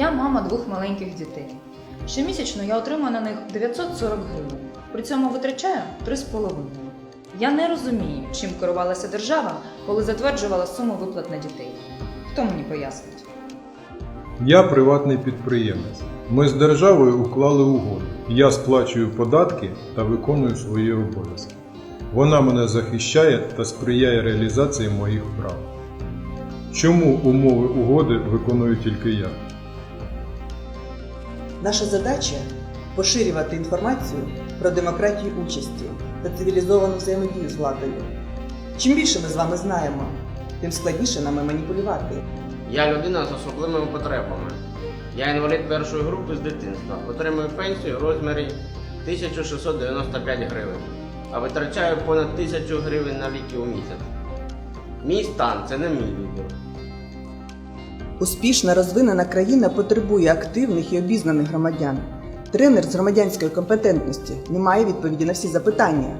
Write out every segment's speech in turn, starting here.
Я мама двох маленьких дітей. Щомісячно я отримую на них 940 гривень. При цьому витрачаю 3,5. Я не розумію, чим керувалася держава, коли затверджувала суму виплат на дітей. Хто мені пояснить? Я приватний підприємець. Ми з державою уклали угоду. Я сплачую податки та виконую свої обов'язки. Вона мене захищає та сприяє реалізації моїх прав. Чому умови угоди виконую тільки я? Наша задача поширювати інформацію про демократію участі та цивілізовану взаємодію з владою. Чим більше ми з вами знаємо, тим складніше нами маніпулювати. Я людина з особливими потребами. Я інвалід першої групи з дитинства. Отримую пенсію в розмірі 1695 гривень, а витрачаю понад 1000 гривень на ліки у місяць. Мій стан це не мій вибір. Успішна розвинена країна потребує активних і обізнаних громадян. Тренер з громадянської компетентності не має відповіді на всі запитання.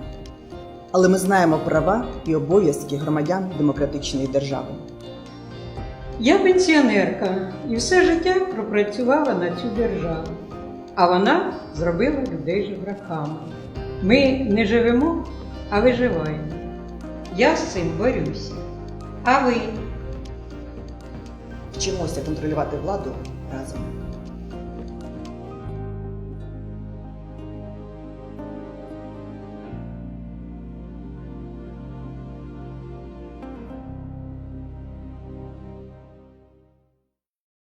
Але ми знаємо права і обов'язки громадян демократичної держави. Я пенсіонерка і все життя пропрацювала на цю державу, а вона зробила людей жебраками. Ми не живемо, а виживаємо. Я з цим борюся. А ви? Вчимося контролювати владу разом.